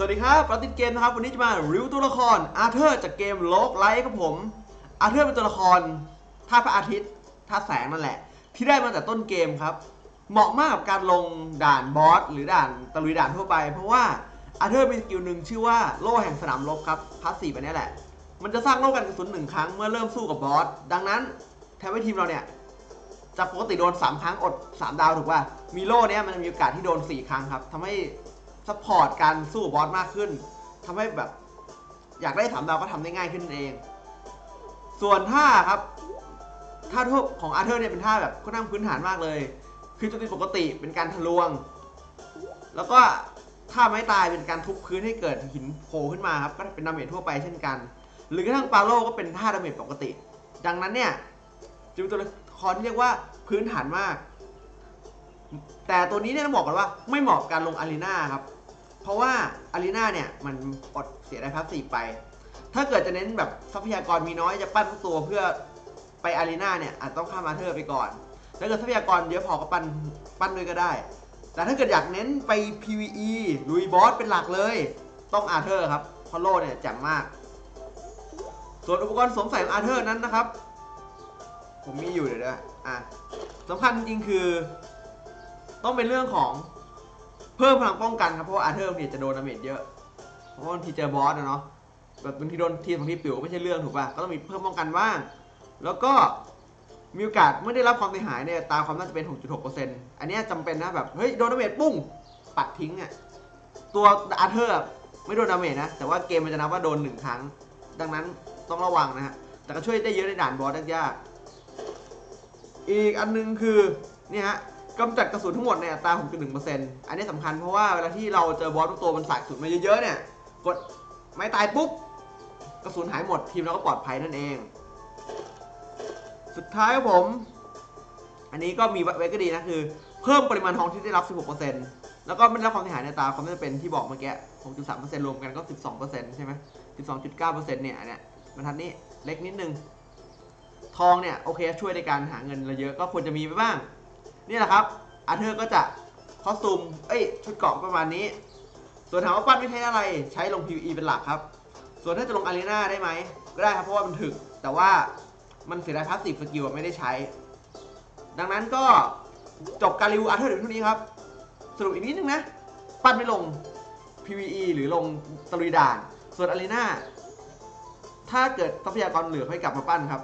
สวัสดีครับปราติดเกมนะครับ วันนี้จะมารีวิวตัวละครอาร์เธอร์จากเกมโลกไลท์ครับผม อาร์เธอร์เป็นตัวละครท่าตุพระอาทิตย์ท่าตุแสงนั่นแหละ ที่ได้มาจากต้นเกมครับ เหมาะมากกับการลงด่านบอสหรือด่านตะลุยด่านทั่วไป เพราะว่าอาร์เธอร์มีสกิลหนึ่งชื่อว่าโล่แห่งสนามรบครับพาสซีฟอันนี้แหละ มันจะสร้างโล่กันกระสุนหนึ่งครั้งเมื่อเริ่มสู้กับบอส ดังนั้นแทนให้ทีมเราเนี่ยจากปกติโดน 3 ครั้งอด 3 ดาวถูกป่ะ มีโล่เนี้ยมันมีโอกาสที่โดน 4 ครั้งครับทำให้ ซัพพอร์ตการสู้บอสมากขึ้นทำให้แบบ อยากได้3ดาวก็ทำได้ง่ายขึ้นเอง ส่วนท่าครับท่าทุบของอาร์เธอร์เนี่ยเป็นท่าแบบค่อนข้างพื้นฐานมากเลย คือโจมตีปกติเป็นการทะลวง แล้วก็ท่าไม้ตายเป็นการทุบพื้นให้เกิดหินโผล่ขึ้นมาครับก็เป็นดาเมจทั่วไปเช่นกัน หรือกระทั่งปาโลก็เป็นท่าดาเมจปกติ ดังนั้นเนี่ยจะเป็นตัวละครที่เรียกว่าพื้นฐานมาก แต่ตัวนี้เนี่ยต้องบอกก่อนว่าไม่เหมาะกับการลงอารีนาครับ เพราะว่าอารีนาเนี่ยมันอดเสียได้พัสซีฟไป ถ้าเกิดจะเน้นแบบทรัพยากรมีน้อยจะปั้นทุกตัวเพื่อไปอารีนาเนี่ยอาจต้องข้ามมาเธอร์ไปก่อนถ้าเกิดทรัพยากรเยอะพอก็ปั้นปั้นด้วยก็ได้ แต่ถ้าเกิดอยากเน้นไป PVE ลุยบอสเป็นหลักเลย ต้องอาร์เธอร์ครับเพราะโลเนี่ยแจ่มมาก ส่วนอุปกรณ์สวมใส่ของอาร์เธอร์นั้นนะครับ ผมมีอยู่เดี๋ยวนะอะสำคัญจริงคือ ต้องเป็นเรื่องของ เพิ่มพลังป้องกันครับเพราะว่าอาร์เธอร์เนี่ยจะโดนดาเมจเยอะเพราะบางทีเจอบอสนะเนาะแบบบางทีโดนทีบางทีปิวไม่ใช่เรื่องถูกป่ะก็ต้องมีเพิ่มป้องกันบ้างแล้วก็มีโอกาสเมื่อได้รับความเสียหายเนี่ยตาความน่าจะเป็น 6.6%อันนี้ยจำเป็นนะแบบเฮ้ยโดนดาเมจปุ้งปัดทิ้งอะตัวอาร์เธอร์ไม่โดนดาเมจนะแต่ว่าเกมมันจะนับว่าโดนหนึ่งครั้ง ดังนั้นต้องระวังนะฮะแต่ก็ช่วยได้เยอะในด่านบอสยากๆอีกอันนึงคือเนี่ยฮะ กำจัดกระสุนทั้งหมดในอัตรา 6.1%อันนี้สำคัญเพราะว่าเวลาที่เราเจอบอสทุกตัวมันสายกระสุนมาเยอะๆเนี่ย กดไม่ตายปุ๊บ กระสุนหายหมดทีมเราก็ปลอดภัยนั่นเอง สุดท้ายครับผม อันนี้ก็มีไว้ก็ดีนะคือ เพิ่มปริมาณทองที่ได้รับ 16%แล้วก็ไม่ได้รับความเสียหายในตาความน่าจะเป็นที่บอกเมื่อกี้ 6.3%รวมกันก็ 12%ใช่ไหม12.9%เนี่ยอันเนี้ยบรรทัดนี้เล็กนิดนึง ทองเนี่ยโอเคช่วยในการหาเงินเราเยอะก็ควรจะมีไปบ้าง นี่แหละครับอาเธอร์ก็จะคอสตูมเอ้ยชุดเกราะประมาณนี้ ส่วนถามว่าปั้นไม่ใช้อะไรใช้ลง PVE เป็นหลักครับ ส่วนถ้าจะลงอารีนาได้ไหมก็ได้ครับเพราะว่ามันถึก แต่ว่ามันเสียดายพาสซีฟสกิลไม่ได้ใช้ ดังนั้นก็จบการรีวิวอาร์เธอร์ถึงเท่านี้ครับ สรุปอีกนิดนึงนะ ปั้นไม่ลง PVE หรือลงตะลุยด่าน ส่วนอารีนาถ้าเกิดทรัพยากรเหลือให้กลับมาปั้นครับ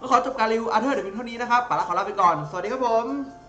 ก็ขอจบการรีวิวอาร์เธอร์เดี๋ยวเพียงเท่านี้นะครับป๋าละขอลาไปก่อน สวัสดีครับผม